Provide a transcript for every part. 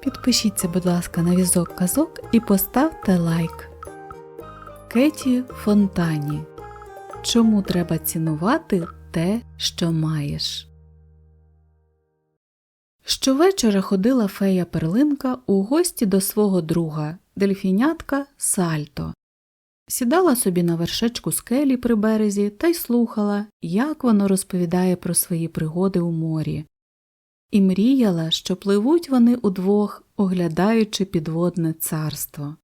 підпишіться, будь ласка, на візок казок і поставте лайк. Кеті Фонтані. Чому треба цінувати те, що маєш? Щовечора ходила фея перлинка у гості до свого друга, дельфінятка Сальто. Сідала собі на вершечку скелі при березі та й слухала, як воно розповідає про свої пригоди у морі, і мріяла, що пливуть вони удвох, оглядаючи підводне царство.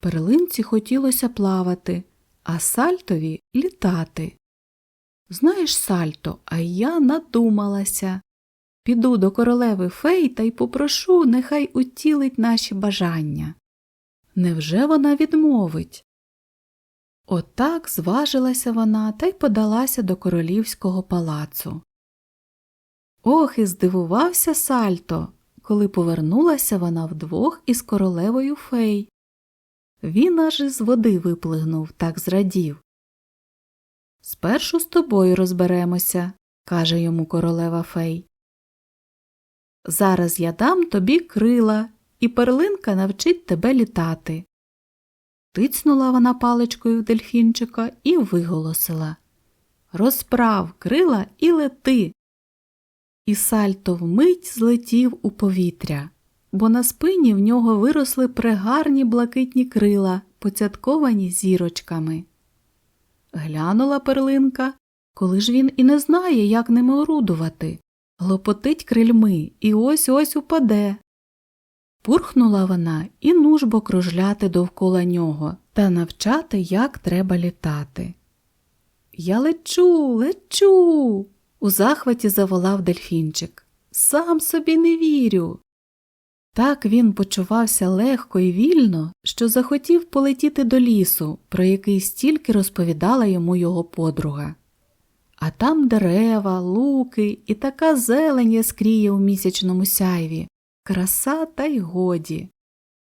Перлинці хотілося плавати, а сальтові літати. Знаєш, сальто, а я надумалася. Піду до королеви фей та й попрошу, нехай утілить наші бажання. Невже вона відмовить? Отак зважилася вона та й подалася до королівського палацу. Ох, і здивувався Сальто, коли повернулася вона вдвох із королевою фей. Він аж із води виплигнув, так зрадів. Спершу з тобою розберемося, каже йому королева фей. Зараз я дам тобі крила, і перлинка навчить тебе літати. Тицнула вона паличкою в дельфінчика і виголосила Розправ крила і лети. І сальто вмить злетів у повітря, бо на спині в нього виросли прегарні блакитні крила, поцятковані зірочками. Глянула перлинка, коли ж він і не знає, як ними орудувати. Глопотить крильми і ось ось упаде. Пурхнула вона і нужбо кружляти довкола нього та навчати, як треба літати. Я лечу, лечу. У захваті заволав дельфінчик. Сам собі не вірю. Так він почувався легко і вільно, що захотів полетіти до лісу, про який стільки розповідала йому його подруга. А там дерева, луки і така зелень яскріє у місячному сяйві, краса та й годі.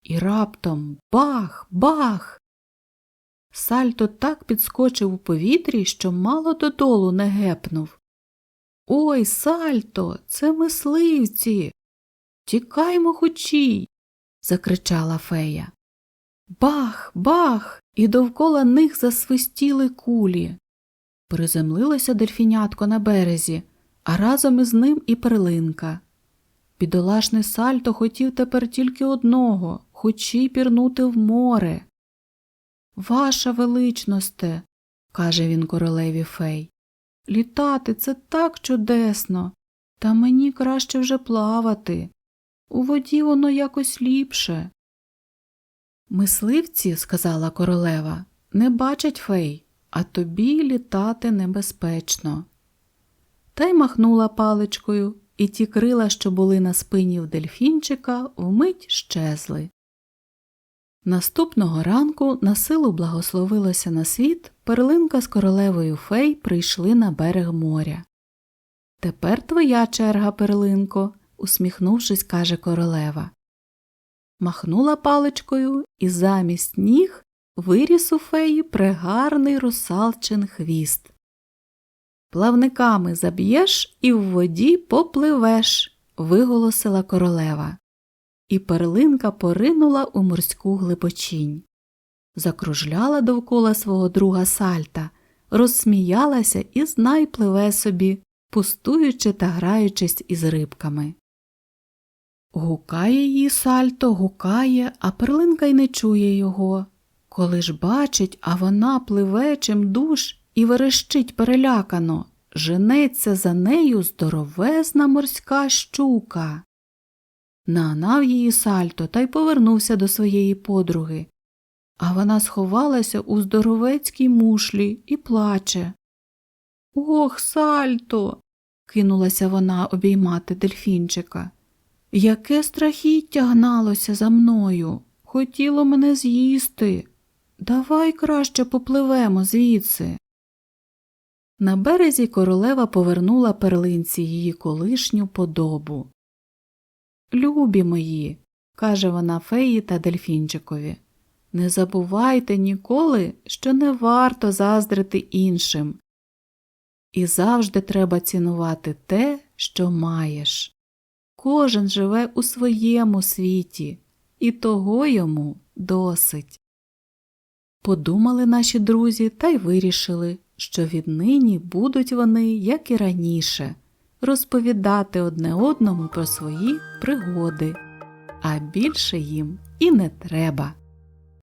І раптом бах, бах. Сальто так підскочив у повітрі, що мало додолу не гепнув. Ой, сальто, це мисливці. Тікаймо хочій. закричала фея. Бах, бах, і довкола них засвистіли кулі. Приземлилося дельфінятко на березі, а разом із ним і перлинка. Бідолашний сальто хотів тепер тільки одного хочі пірнути в море. Ваша величносте, каже він королеві фей, літати це так чудесно, та мені краще вже плавати. У воді воно якось ліпше. Мисливці, сказала королева, не бачать фей, а тобі літати небезпечно. Та й махнула паличкою, і ті крила, що були на спині в дельфінчика, вмить щезли. Наступного ранку на силу благословилося на світ, перлинка з королевою фей прийшли на берег моря. Тепер твоя черга, перлинко, усміхнувшись, каже королева. Махнула паличкою і замість ніг виріс у феї прегарний русалчин хвіст. Плавниками заб'єш і в воді попливеш, виголосила королева. І перлинка поринула у морську глибочінь. Закружляла довкола свого друга сальта, розсміялася і знай пливе собі, пустуючи та граючись із рибками. Гукає її сальто, гукає, а перлинка й не чує його. Коли ж бачить, а вона пливе чим душ і верещить перелякано, женеться за нею здоровезна морська щука. Нагнав її сальто та й повернувся до своєї подруги. А вона сховалася у здоровецькій мушлі і плаче. Ох, сальто. кинулася вона обіймати дельфінчика. Яке страхіття гналося за мною. Хотіло мене з'їсти. Давай краще попливемо звідси. На березі королева повернула перлинці її колишню подобу. Любі мої, каже вона феї та дельфінчикові, не забувайте ніколи, що не варто заздрити іншим. І завжди треба цінувати те, що маєш. кожен живе у своєму світі, і того йому досить. Подумали наші друзі та й вирішили, що віднині будуть вони, як і раніше, розповідати одне одному про свої пригоди, а більше їм і не треба.